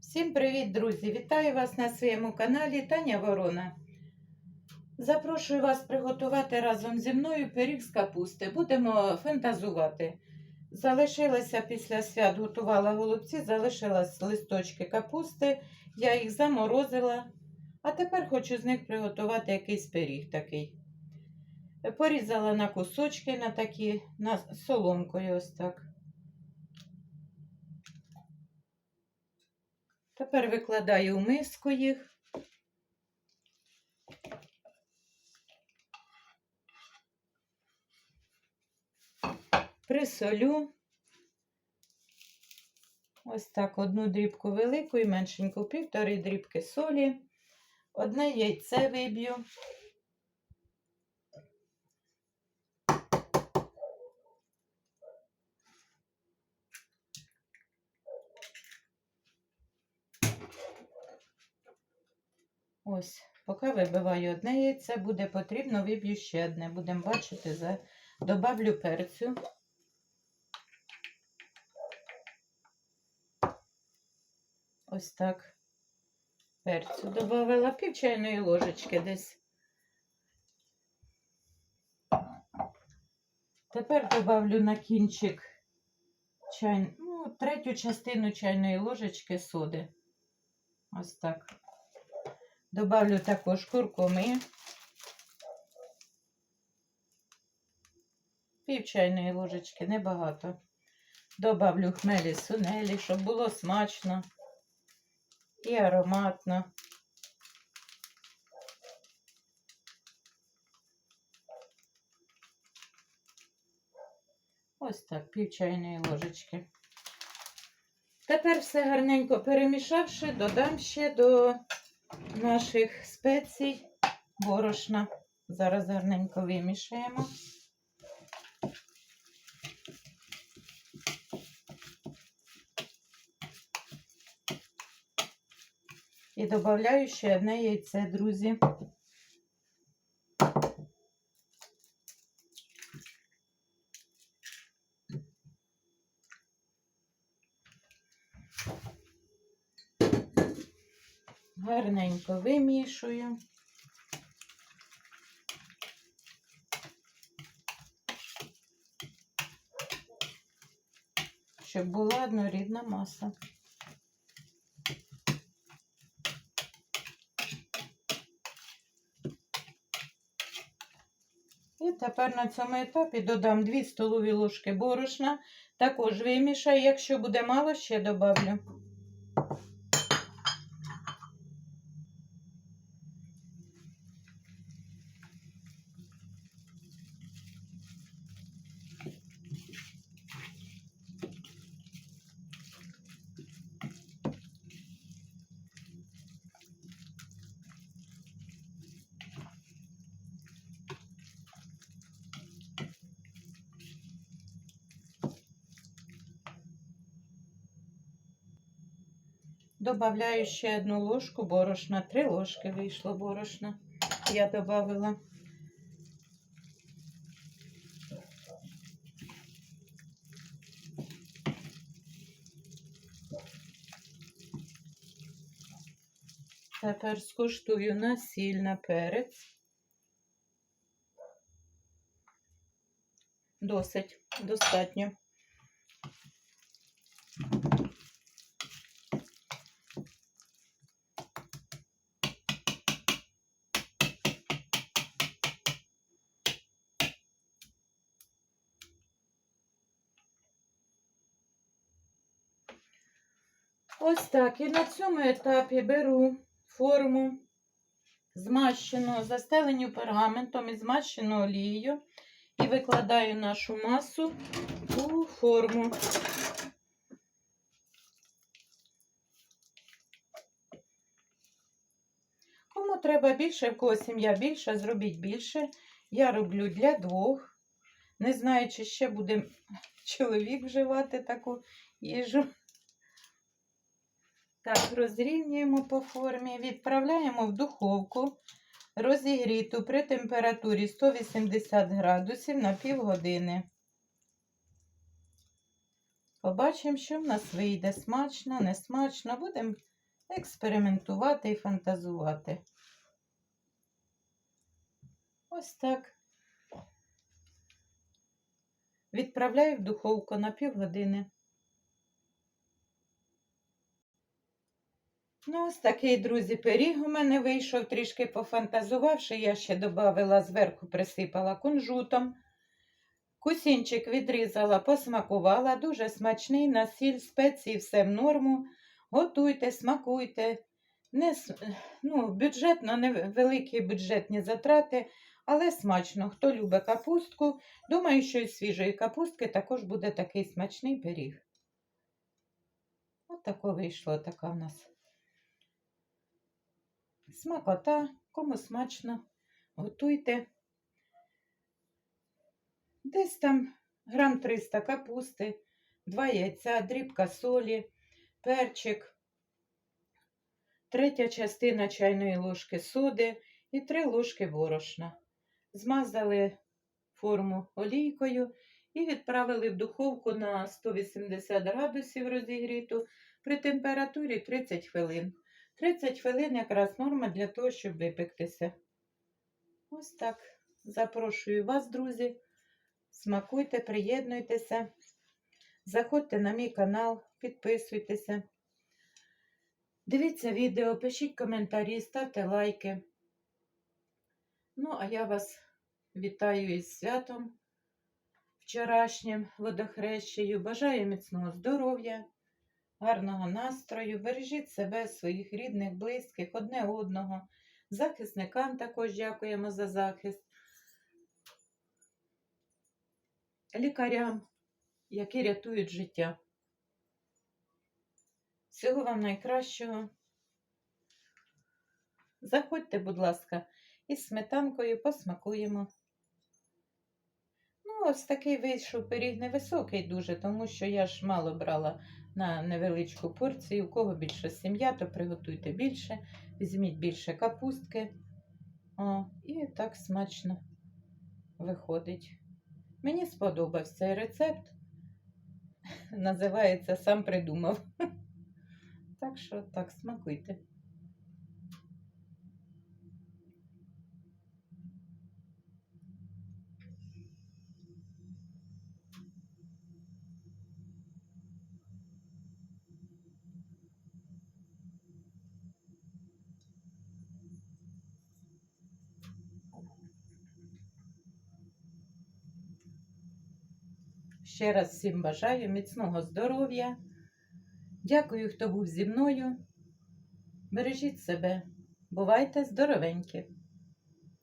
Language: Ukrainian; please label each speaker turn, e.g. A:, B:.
A: Всім привіт, друзі! Вітаю вас на своєму каналі Таня Ворона. Запрошую вас приготувати разом зі мною пиріг з капусти. Будемо фантазувати. Залишилося після свят, готувала голубці, залишились листочки капусти, я їх заморозила, а тепер хочу з них приготувати якийсь пиріг такий. Порізала на кусочки, на такі, на соломкою ось так. Тепер викладаю в миску їх. Присолю. Ось так одну дрібку велику і меншеньку, півтори дрібки солі. Одне яйце виб'ю. Ось, поки вибиваю одне яйце, буде потрібно, виб'ю ще одне. Будемо бачити, за... добавлю перцю. Ось так. Перцю додавала пів чайної ложечки десь. Тепер добавлю на кінчик чай... ну, третю частину чайної ложечки соди. Ось так. Добавлю також куркуми. Пів чайної ложечки, небагато. Добавлю хмелі сунелі, щоб було смачно і ароматно. Ось так, пів чайної ложечки. Тепер все гарненько перемішавши, додам ще до наших спецій борошна. Зараз гарненько вимішаємо. І додаю ще одне яйце, друзі. Гарненько вимішую. Щоб була однорідна маса. І тепер на цьому етапі додам 2 столові ложки борошна. Також вимішаю, якщо буде мало, ще добавлю. Добавляю ще одну ложку борошна. Три ложки вийшло борошна. Я добавила. Тепер скуштую на на перець. Досить, достатньо. Ось так. І на цьому етапі беру форму змащену, застелену пергаментом і змащену олією і викладаю нашу масу у форму. Кому треба більше, в кого сім'я більша, зробіть більше. Я роблю для двох. Не знаю, чи ще буде чоловік вживати таку їжу. Так, розрівнюємо по формі, відправляємо в духовку розігріту при температурі 180 градусів на півгодини. Побачимо, що в нас вийде смачно, не смачно. Будемо експериментувати і фантазувати. Ось так. Відправляю в духовку на півгодини. Ну, ось такий, друзі, пиріг у мене вийшов, трішки пофантазувавши, я ще додавала зверху, присипала кунжутом. Кусінчик відрізала, посмакувала, дуже смачний, на сіль, спеції, все в норму. Готуйте, смакуйте. Не, ну, бюджетно, невеликі бюджетні затрати, але смачно. Хто любить капустку, думаю, що із свіжої капустки також буде такий смачний пиріг. От тако вийшло така в нас. Смакота, кому смачно, готуйте. Десь там грам 300 капусти, 2 яйця, дрібка солі, перчик, третя частина чайної ложки соди і 3 ложки борошна. Змазали форму олійкою і відправили в духовку на 180 градусів розігріту при температурі 30 хвилин. 30 хвилин якраз норма для того, щоб випектися. Ось так. Запрошую вас, друзі. Смакуйте, приєднуйтеся. Заходьте на мій канал, підписуйтеся. Дивіться відео, пишіть коментарі, ставте лайки. Ну, а я вас вітаю із святом вчорашнім водохрещею. Бажаю міцного здоров'я, гарного настрою. Бережіть себе, своїх рідних, близьких, одне одного. Захисникам також дякуємо за захист. Лікарям, які рятують життя. Всього вам найкращого. Заходьте, будь ласка, із сметанкою посмакуємо. Ну, ось такий вийшов пиріг невисокий дуже, тому що я ж мало брала на невеличку порцію. У кого більше сім'я, то приготуйте більше, візьміть більше капустки. О, і так смачно виходить. Мені сподобався цей рецепт. Називається сам придумав. Так що так, смакуйте. Ще раз всім бажаю міцного здоров'я. Дякую, хто був зі мною. Бережіть себе. Бувайте здоровенькі!